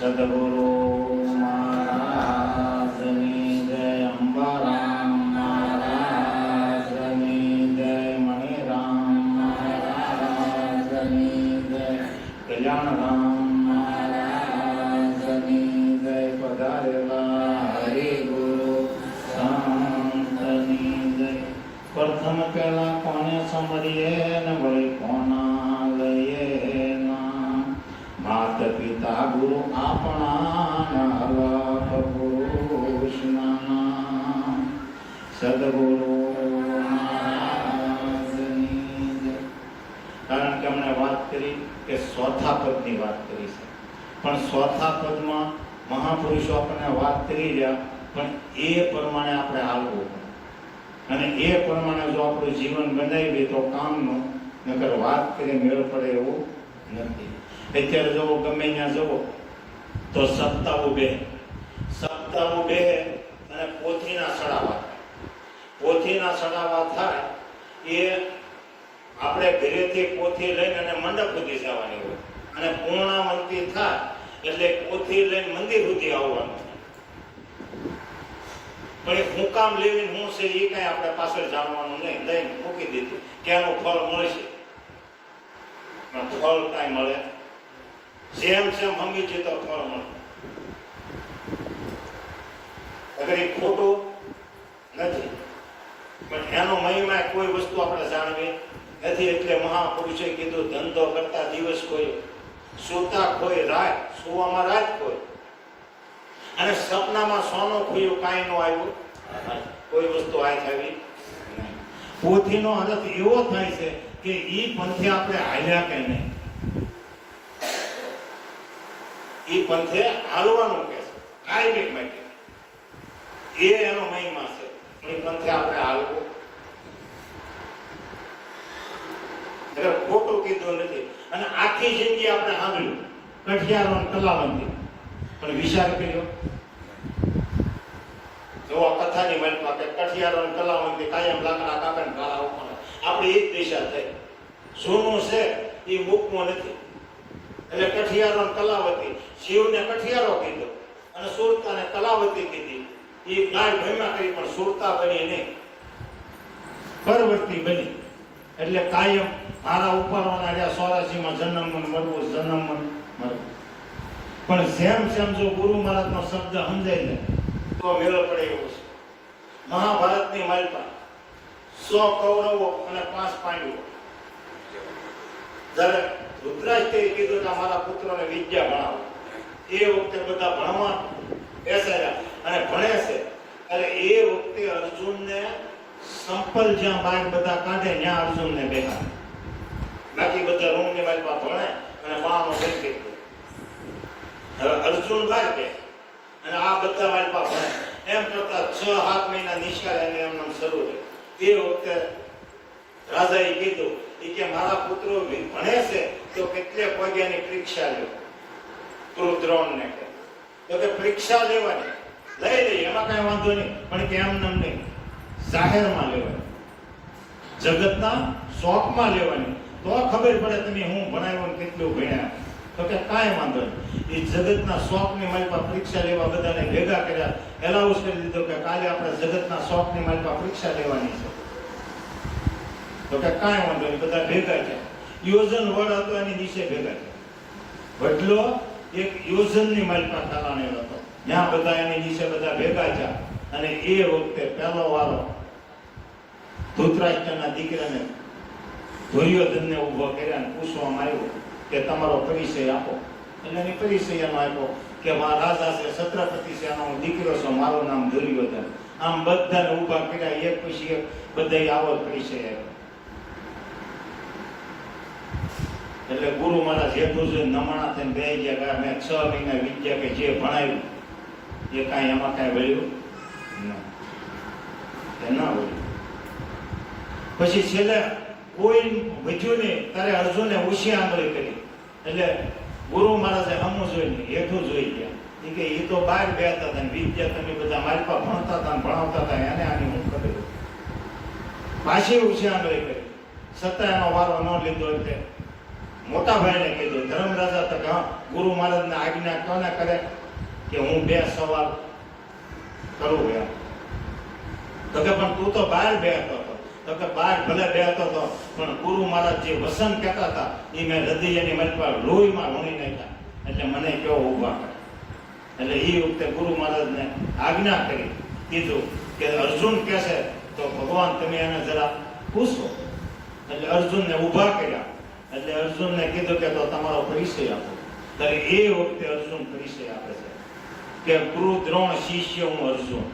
સદગુરુ મહારાજની જય અંબારામ મહારાજની જય મણિરામ મહારાજની જય કલ્યાણરામ મહારાજની જય પધારેલા હરિગુરુ સંતની જય પ્રથમ પહેલા કોને સમરીએ ને આપણા અલગ પુરુષના સદગુરુ કારણ કે હમણે વાત કરી કે ચોથા પદની વાત કરી છે. પણ ચોથા પદમાં મહાપુરુષો આપણને વાત કરી રહ્યા, પણ એ પ્રમાણે આપણે હાલવું અને એ પ્રમાણે જો આપણું જીવન બનાવીએ તો કામનું, નકર વાત કરી મેળ પડે એવું નથી. અત્યારે જવો ગમે ત્યાં જવો તો સપ્તાહો બે સપ્તાહો બે અને પોથીના સડાવા. પોથીના સડાવા થાય એ આપણે ઘરેથી પોથી લઈને અને મંડપ સુધી જવાની હોય. અને પૂર્ણાવંતી થાય એટલે પોથી લઈને મંદિર સુધી આવવાનું પણ એ હું કામ લેવીને હું છે એ કઈ આપણે પાછળ જાણવાનું નહીં. લઈને મૂકી દીધું. કે આનું ફળ મળશે. ફળ કાંઈ મળે જેમ જેમ હમી છે તો ફળ મળે અગર એ ખોટું નથી, પણ એનો મહિમા કોઈ વસ્તુ આપણે જાણવી નથી, એટલે મહાપુરુષે કીધું, ધંધો કરતા દિવસ કોઈ સુતા કોઈ રાત, સુવામાં રાત કોઈ. અને સપનામાં સોનો ખોયું કાંઈ નો આવ્યું. કોઈ વસ્તુ આ આવી. પોથીનો અર્થ એવો થાય છે કે એ પંથે આપણે હાલ્યા કંઈ નહીં. ઈ પંથે હાલવાનું કે છે. કાયમિક માટે. એ એનો મહિમા છે. એ પંથે આપણે હાલવું. એટલે ખોટું કીધું નથી. અને આખી જિંદગી આપણે સાંભળ્યું. કઠિયારો કલાબંધી પણ વિચાર કર્યો. જો આ કથાની મનમાં કે કઠિયારો કલાવંતી કાયમ લાકડા કાપે ને કાળા ઉપર આપણી એ જ દિશા થઈ. સોનું છે, એ મૂકવું નથી. એટલે કઠિયારો કલાવતી, શિવને કઠિયારો કીધો અને સુરતાને કલાવતી કીધી. એ ગાય ભયમાં કરી, પણ સુરતા બની નહીં. પરવર્તી બની. એટલે કાયમ મારા ઉપાડવાના રહ્યા સોરાસીમાં જન્મ મન મરવું જન્મ મન મરવું. પણ જેમ જેમ જો ગુરુ મહારાજનો શબ્દ સમજાય ને, તો મેળો પડે એવો છે. મહાભારતની માલિકા સો કૌરવો અને પાંચ પાંડવો. જ્યારે રુદ્રાષ્ટ્રે કીધું કે મારા પુત્રોને વિદ્યા ભણાવો. એ વખતે બધા ભણવા બેસાયા અને ભણે છે. એટલે એ વખતે અર્જુનને સંપલ જ્યાં બાર બધા કાઢે ત્યાં અર્જુનને બેહા બાકી બધા રૂમની બાજુમાં ભણે અને માનો હવે અર્જુન ભાઈ કે અને આ બધા વાલપા ભણે. એમ કરતા છ, સાત મહિના નિષ્કાળ એને એમને શરૂ થયું. એ વખતે રાજાએ કીધું એ કે મારા પુત્રો ભણે છે, તો કેટલે પગ્યાની પરીક્ષા લ્યો? કૃદ્રોણને કહે. તો કે પરીક્ષા લેવાની. લઈ લઈ એમાં કાંઈ વાંધો નહીં, પણ કે એમ નહીં. જાહેરમાં લેવાની. જગતના શોખમાં લેવાની. તો ખબર પડે તમે હું ભણાવ્યો ને કેટલું ભણ્યા. તો કે કાંઈ વાંધો નહીં. એ જગતના શોખની પાસે પરીક્ષા લેવા બધાને ભેગા કર્યા. એલાઉસ કરી દીધો કે કાલે આપણે જગતના શોખની માલિકા પરીક્ષા લેવાની છે. તો કે કાંઈ વાંધો નહીં, બધા ભેગા છે યોજન વડ હતો, એની નીચે ભેગા છે વડલો એક યોજનની માલિકા પાસે હતો. જ્યાં બધા એની નીચે બધા ભેગા થયા. અને એ વખતે પહેલો વારો ધૃતરાષ્ટ્રના દીકરાને દુર્યોધનને ઊભો કર્યા અને પૂછવામાં આવ્યો કે તમારો પરિચય આપો. એટલે એની પરિચય એનો આપ્યો કે મારા રાજા છે, છત્રપતિ છે એનો હું દીકરો છું, મારું નામ દુર્યોધન આમ બધાને ઊભા કર્યા, એક પછી એક બધા આવો પરિચય આપ્યો. એટલે ગુરુ મારા જેઠું છે, નમણા થઈને બે ગયા મેં છ મહિના વિદ્યા કે જે ભણાવ્યું, એ કાંઈ એમાં કાંઈ વળ્યું ના. ના વળ્યું. પછી છેલ્લે કોઈ વધ્યું નહીં ત્યારે અર્જુને ઉછી આંગળી કરી. એટલે ગુરુ મહારાજે હમું જોઈને, હેઠું જોઈ ગયા. એ કે એ તો બહાર ગયા હતા વિદ્યા તમે બધા મારી પાસે ભણતા હતા ભણાવતા હતા એને આની હું કર્યું પાછી ઉછી આંગળી કરી. છતાં એનો વારો ન લીધો એટલે મોટા ભાઈને કીધું ધર્મરાજા તો કહા, ગુરુ મહારાજને આજ્ઞા કોને કરે કે હું બે સવાલ કરું એમ? તો કે, પણ તું તો બહાર બેઠો હતો. તો કે, બહાર ભલે બેહતો હતો, પણ ગુરુ મહારાજ જે વસન કહેતા હતા એ મેં હૃદયની મન પર લોહીમાં વણી નાખ્યા. એટલે મને કેવો ઊભા કરે એટલે એ વખતે ગુરુ મહારાજને આજ્ઞા કરી, કીધું કે, અર્જુન કહેશે તો ભગવાન તમે એને જરા પૂછો. એટલે અર્જુનને ઊભા કર્યા. એટલે અર્જુનને કીધું કે તો તમારો પરિચય આપો. ત્યારે એ વખતે અર્જુન પરિચય આપે છે. કે ગુરુ દ્રોણ શિષ્ય હું અર્જુન.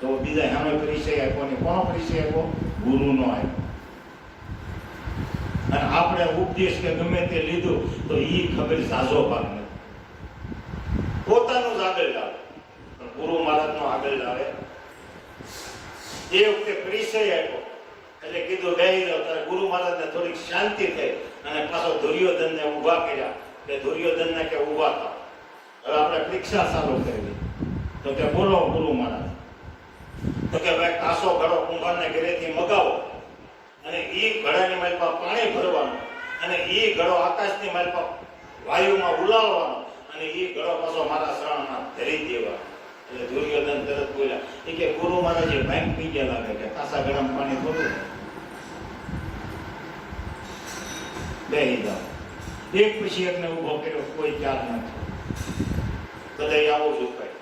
તો બીજા સામે પરિચય આપ્યો ને કોનો પરિચય આપ્યો ગુરુનો આપ્યો અને આપણે ઉપદેશ કે ગમે તે લીધું, તો એ ખબર સાજો ભાગ નથી. પોતાનું જ આગળ લાવે. ગુરુ મહારાજનો આગળ લાવે. એ વખતે પરિચય આપ્યો. એટલે કીધું ત્યારે ગુરુ મહારાજને થોડીક શાંતિ થઈ. અને પાછો દુર્યોધનને ઊભા કર્યા. કે દુર્યોધનને કે ઊભા થાવ. હવે આપણે પરીક્ષા ચાલુ કરવી તો કે બોલો ગુરુ મહારાજ. તો કે ભાઈ કાસો ઘડો કુંભારને ઘરેથી મગાવો. અને એ ઘડાની માલપા પાણી ભરવાનું. અને એ ઘડો આકાશની માલપા વાયુમાં ઉલાવવાનો અને એ ઘડો પાછો મારા શરણમાં ધરી દેવા એટલે દુર્યોધન તરત બોલ્યા, એ કે ગુરુ મહારાજે ભાંગ પી ગયા લાગે કે કાસા ગરમ પાણી થોડું બેહી જાઓ એક પછી એકને ઊભો કર્યો, કોઈ ચાર નથી. બધાય આવો જ ઉપાય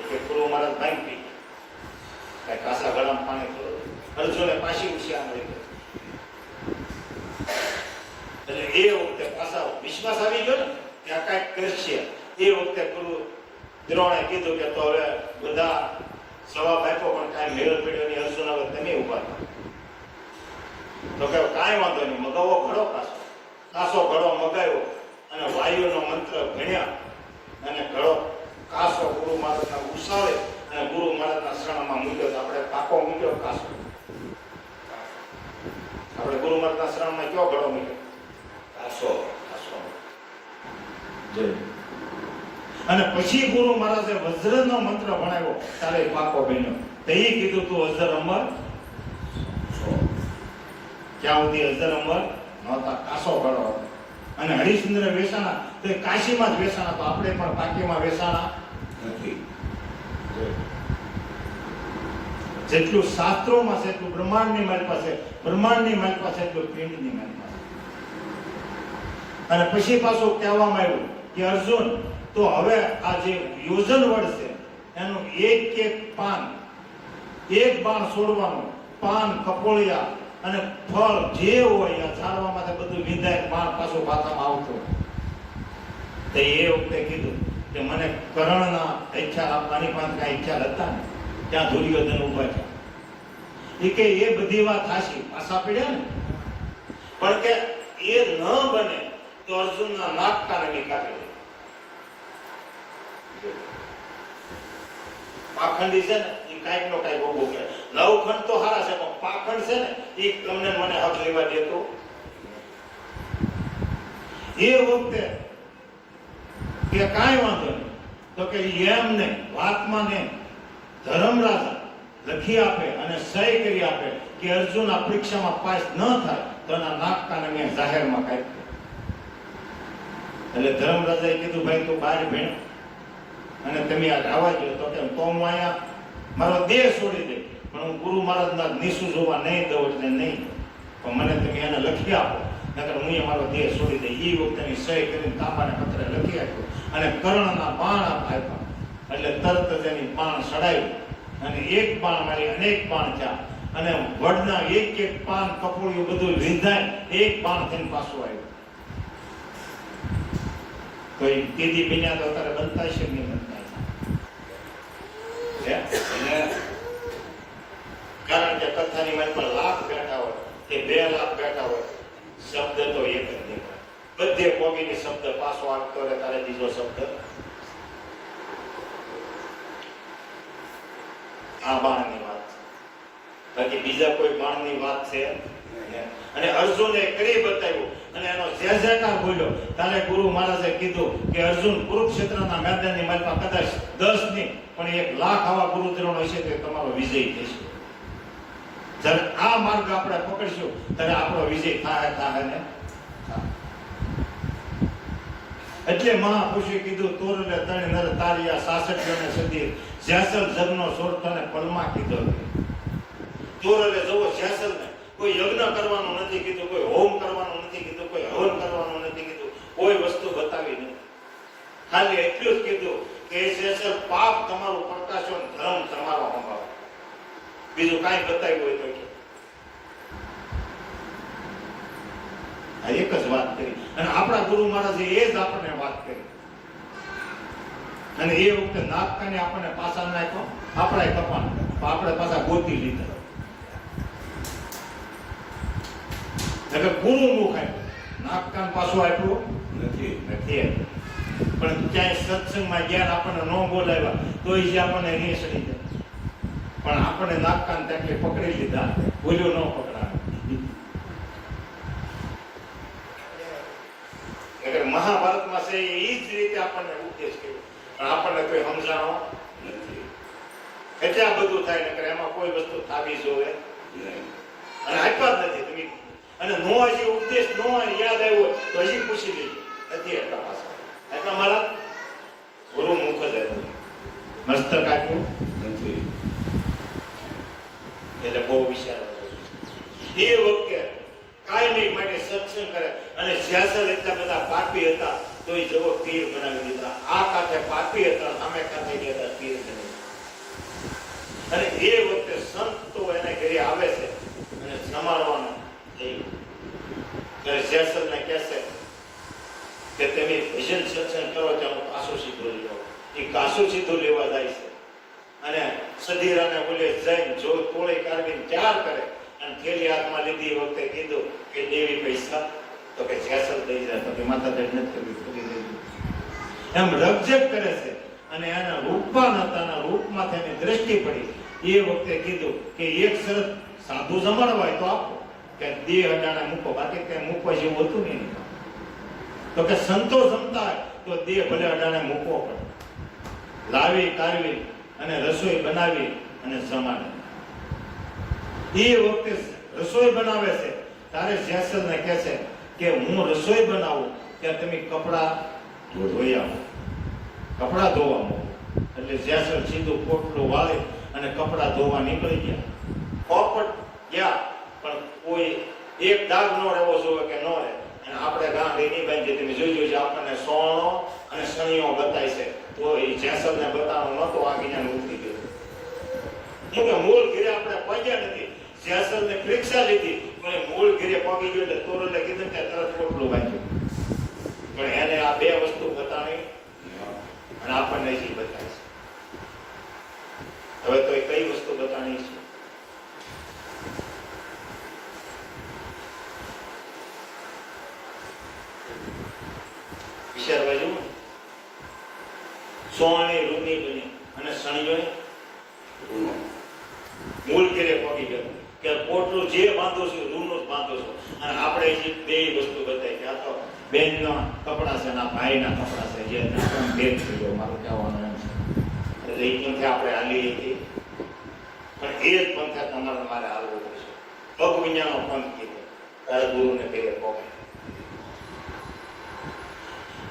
એટલે કે મારા ભાંગ પી કાંઈ કાસા ગરમ પાણી થોડું અર્જુને પાછી ઉછ્યા મળી એટલે એ વખતે પાછા વિશ્વાસ આવી ગયો ને કે આ કાંઈક કરશે. એ વખતે ગુરુ દ્રોણે કીધું કે તો હવે બધા સવા આપ્યો પણ કાંઈ મેળ પડ્યો નહીં. અર્જુન, હવે તમે ઊભા થાઓ તો કે કાંઈ વાંધો નહીં. મગાવો ઘડો કાસો કાસો ઘડો મગાવ્યો. અને વાયુનો મંત્ર ભણ્યા. અને ઘડો કાસો ગુરુ મહારાજના ઉસાવે અને ગુરુ મહારાજના શરણમાં મૂક્યો. તો આપણે પાકો મૂક્યો કાસો. આપણે ગુરુ મહારાજના શરણમાં કયો ઘડો મૂક્યો? કાસો કાસો. અને પછી ગુરુ મહારાજે વજ્રનો મંત્ર ભણાવ્યો. ત્યારે પાકો બન્યો તે કીધું તું વજ્ર અમર. ક્યાં સુધી અઝર અમર નહોતા કાસો ઘડો હતો. અને હરિશ્ચંદ્ર વેસાણા, તો કાશીમાં જ વેસાણા તો આપણે પણ પાકીમાં વેસાણા નથી. જેટલું શાસ્ત્રોમાં છે, એટલું બ્રહ્માંડની મારી પાસે, બ્રહ્માંડની મારી પાસે એટલું પિંડની મારી પાસે. અને પછી પાછું કહેવામાં આવ્યું કે અર્જુન, તો હવે આ જે યોજન વડ છે, એનું એક એક પાન, એક બાણ છોડવાનું પાન કપોળિયા અને ફળ જે હોય આ માટે બધું વિંધાય બાણ પાછું પાછામાં આવતો તો એ વખતે કીધું કે મને કરણના ઈચ્છા આપવાની પણ કાંઈ ઈચ્છા હતા ને, ત્યાં દુર્યોધન ઊભા છે. એ કે એ બધી વાત હાશી પાછા પડ્યા ને. પણ કે એ ન બને તો અર્જુનના નાક કારણે કાઢે. પાખંડી છે ને એ કાંઈક નો કાંઈક ઊભો કરે. નવખંડ તો હારા છે, પણ પાખંડ છે ને, એ તમને મને હક લેવા દેતો. એ વખતે કે કાંઈ વાંધો નહીં. તો કે એમ નહીં વાતમાં લખી આપે અને સહી કરી આપે કે અર્જુન આ પરીક્ષામાં પાસ ન થાય તો એના નાક કાને મેં જાહેરમાં કાઢી એટલે ધર્મરાજાએ કીધું, ભાઈ, તું બહાર ભેણ. અને તમે આ આવવા દો તો કે, તો હું અહીંયા, મારો દેહ છોડી દે. પણ હું ગુરુ મહારાજના નિશુ જોવા નહીં દઉં એટલે નહીં. પણ મને તમે એને લખી આપો. નકર હું મારો દેહ છોડી દે એ વખતેની સહી કરીને તાંબાને પત્રે લખી આપ્યો. અને કર્ણના બાણ આપ્યા. એટલે તરત જ એની બાણ સડાવી અને એક બાણ મારી અનેક બાણ થયા. અને વડના એક એક પાન કપોળિયું બધું વિંધાય. એક બાણ થઈને પાછું આવ્યું. તો એ દીદી બન્યા તો અત્યારે બનતા છે નહીં બનતા? એટલે કારણ કે કથાની મનમાં લાખ બેઠા હોય, કે બે લાખ બેઠા હોય, શબ્દ તો એક જ નીકળે બધે કોગીની શબ્દ, પાછો આપતો રહે તારે બીજો શબ્દ. આ બાણની વાત. બાકી બીજા કોઈ બાણની વાત છે? અને અર્જુને કરી બતાવ્યું? અને એનો જય જયકાર બોલ્યો ત્યારે ગુરુ મહારાજે કીધું કે અર્જુન કુરુક્ષેત્રના મેદાનની માલપા કદાચ દસ નહીં, પણ એક લાખ આવા ગુરુ દ્રોણ હશે તો તમારો વિજય થશે. જ્યારે આ માર્ગ આપણે પકડશું, ત્યારે આપણો વિજય થાય થાય ને? એટલે મહાપુરુષે કીધું તોરલે તણે નર તારિયા સાસઠ જણે સદી જેસલ જગનો સોરતાને પલમાં કીધો તોરલે જવો જ્યાસલ ને. કોઈ યજ્ઞ કરવાનું નથી કીધું, કોઈ હોમ કરવાનું નથી કીધું, કોઈ હવન કરવાનું નથી કીધું, કોઈ વસ્તુ બતાવી નથી. ખાલી એટલું જ કીધું કે જેસલ પાપ તમારું પ્રકાશો ને ધર્મ તમારો સંભાળો બીજું કાંઈ બતાવ્યું હોય તો એક જ વાત કરી. અને આપણા ગુરુ મહારાજે એ જ આપણને વાત કરી. અને એ વખતે નાગકાને આપણને પાછા નાખ્યો આપણા કપાણ આપણે પાછા ગોતી લીધા. એટલે ગુરુ મુખ આપ્યું નાગકાન પાછું આપ્યું નથી. નથી. પણ ક્યાંય સત્સંગમાં જ્ઞાન આપણને ન બોલાવ્યા, તો એ આપણને નહીં સડી જાય. પણ આપણે નાગકાન ત્યાં પકડી લીધા, ભૂલ્યો ન પકડાય. મહાભારતમાં છે એ જ રીતે આપણને ઉપદેશ કર્યો. પણ આપણને કોઈ સમજાણો નથી. એટલે આ બધું થાય, નકર એમાં કોઈ વસ્તુ થાવી જોવે. અને આપ્યા જ નથી, તમે અને નો હજી ઉપદેશ નો યાદ આવ્યો તો હજી પૂછી લેજો. નથી એટલા પાછા એટલા મારા ગુરુ મુખ જ મસ્તક આપ્યું. એટલે બહુ વિચાર એ વખતે કાયમી માટે સત્સંગ કરે. અને જ્યાસર એટલા બધા પાપી હતા તો એ જવો પીર બનાવી દીધા. આ કાંઠે પાપી હતા, સામે કાંઠે ગયા પીર બનાવી અને એ વખતે સંતો એને ઘરે આવે છે અને જમાડવાનું ત્યારે જેસલને કહેશે કે તમે ભજન સત્સંગ કરો, ત્યાં હું કાસુ સીધો લેવો. એ કાસુ સીધો લેવા જાય છે. અને સધીરાને બોલે, જૈન જો તોળે કારવીને ત્યાર કરે. અને થેલી હાથમાં લીધી વખતે કીધું કે દેવી પૈસા. તો કે જેસલ દઈ જાય, તો કે માતા દઈ નથી કરવી ખોટી એમ રગજગ કરે છે. અને એના રૂપમાં નતાના રૂપમાં તેની દ્રષ્ટિ પડી. એ વખતે કીધું કે એક શરત સાધુ જમાડવાય તો આપો. કે દેહ અડાણે મૂકો, બાકી કઈ મૂકવા જેવું હતું નહીં. તો કે સંતો જમતા તો દેહ ભલે અડાણે મૂકવો પડે. લાવી કાઢવી અને રસોઈ બનાવી અને જમાડે. એ વખતે રસોઈ બનાવે છે. તારે જેસલને કહે છે કે હું રસોઈ બનાવું ત્યાં તમે કપડા ધોઈ આવો. કપડા ધોવા મૂકો એટલે જેસલ સીધું પોટલું વાળી અને કપડા ધોવા નીકળી ગયા. પોપટ ગયા, પણ કોઈ એક દાગ ન રહેવો જોવે કે નો રહે. આપણે ગાંધી ની બેન તમે જોઈ જોઈ આપણને સોનો અને એ જેસલને બતાવવાનો નતો આ જ્ઞાન ઉતરી ગયું કેમ મૂળ ઘરે આપણે પહોંચ્યા નથી. જેસલને પરીક્ષા લીધી, પણ મૂળ ઘરે પહોંચી ગયો એટલે તોરલે કીધું કે તરત પોટલું વાંચ્યું. પણ એને આ બે વસ્તુ બતાવી અને આપણને જે બતાવી છે. હવે તો એ કઈ વસ્તુ બતાવી છે? વિચારવા જેવું સોની રૂની બની અને શણી રૂનો. મૂળ ઘેરે પહોંચી ગયો કે પોટલું જે બાંધો છો, રૂનો જ બાંધો છો. અને આપણે જે બે વસ્તુ બતાવી કે આ તો બેનના કપડા છે ના ભાઈના કપડા છે, જે ભેદ થઈ ગયો મારું કહેવાનું એમ છે. એટલે એ પંથે આપણે હાલી હતી પણ એ જ પંથે તમારે મારે હાલવું પડશે. પગ વિજ્ઞાનો પંથ કીધો તારે ગુરુને પહેલે પહોંચે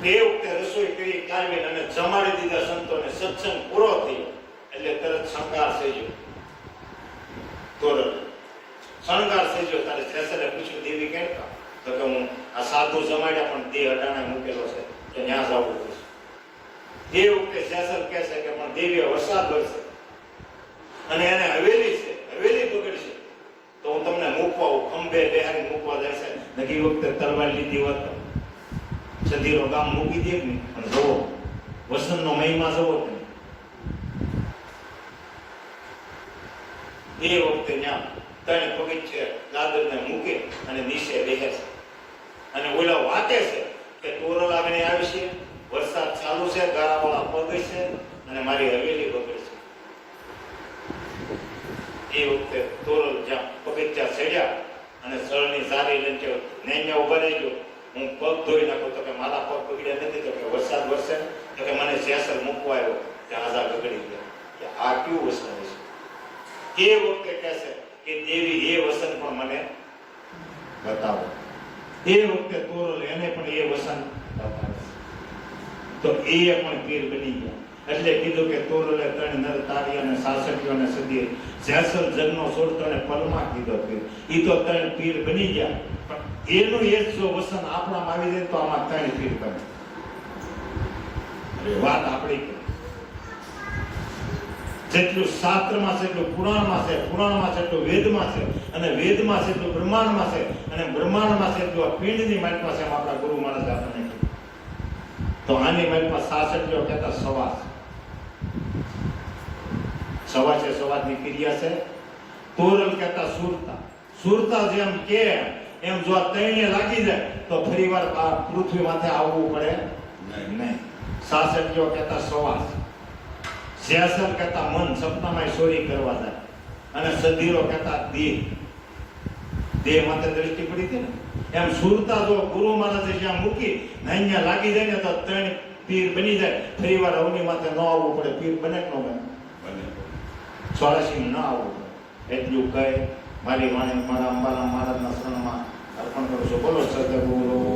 એ વખતે રસોઈ કરી કાઢવી અને જમાડી દીધા સંતોને સત્સંગ પૂરો થયો. એટલે તરત શણગાર થઈ ગયો તોરણ શણગાર થઈ ગયો તારે સેસરે પૂછ્યું, દેવી કામ? તો કે હું, આ સાધુ જમાડ્યા, પણ દેહ અટાણે મૂકેલો છે. તો ત્યાં જવું પડશે. એ વખતે સેસર કહે છે કે, પણ દેવીએ વરસાદ વરસે અને એને હવેલી છે, હવેલી પકડશે. તો હું તમને મૂકવા ખંભે બેહારી મૂકવા છે. નકી વખતે તલવાર લીધી હોત તો. સધીરો ગામ મૂકી દે ને અને જવો વસંતનો મહિમા જવો એ વખતે ત્યાં ત્રણ પગથિયે દાદરને મૂકે અને નીચે બેસે છે. અને ઓલા વાતે છે કે તોરલ આગળ આવી છે, વરસાદ ચાલુ છે, ગારાવાળા પગ છે અને મારી હવેલી બગડશે એ વખતે તોરલ જ્યાં પગથિયા ચડ્યા અને સળની સારી લંચે કે ઊભા રહી ગયો. હું પગ ધોઈ નાખું તો કે મારા પગ બગડ્યા નથી તો કે વરસાદ વરસે તો કે મને જેસર મૂકવા આવ્યો કે આઝા બગડી ગયા. કે આ કયું વસન છે? એ વખતે કહેશે કે દેવી એ વસન પણ મને બતાવો. એ વખતે તોરલ એને પણ એ વસન બતાવે. તો એ પણ પીર બની ગયા. એટલે કીધું કે તોરલે ત્રણ નર તારી અને સાસઠીઓ અને સદી જેસલ જગનો સોળતો ને પલમાં કીધો પીર. એ તો ત્રણ પીર બની ગયા. એનું એ જ વસન આપણામાં આવી જાય તો આમાં ત્રણ ફીર કરે વાત આપણી જેટલું શાસ્ત્રમાં છે, એટલું પુરાણમાં છે પુરાણમાં છે, એટલું વેદમાં છે, અને વેદમાં છે, એટલું બ્રહ્માંડમાં છે, અને બ્રહ્માંડમાં છે, એટલું આ પિંડની માલિકમાં છે આપણા ગુરુ મહારાજ આપણને. તો આની માલિકમાં સાસઠીઓ કહેતા સવાસ સવા છે સવાસની ક્રિયા છે. તોરલ કહેતા સુરતા. સુરતા જેમ કે એમ જો તૈણે લાગી જાય તો ફરીવાર આ પૃથ્વી માથે આવવું પડે. નહીં. સાસઠીઓ કહેતા સવાસ જ્યાસર કહેતા મન સપનામાં ચોરી કરવા જાય. અને સધીરો કહેતા દેહ. દેહ માથે દ્રષ્ટિ પડી હતી ને? એમ સુરતા જો ગુરુ મહારાજે જ્યાં મૂકી અહીંયા લાગી જાય ને તો ત્રણ પીર બની જાય. ફરી વાર અવની માથે ન આવવું પડે પીર બને કે ન બને? ચોરાશી ન આવવું પડે. એટલું કહે મારી વાણી મારા અંબાના મારા શરણમાં અર્પણ કરું છું બોલો શ્રદ્ધા ગુરુ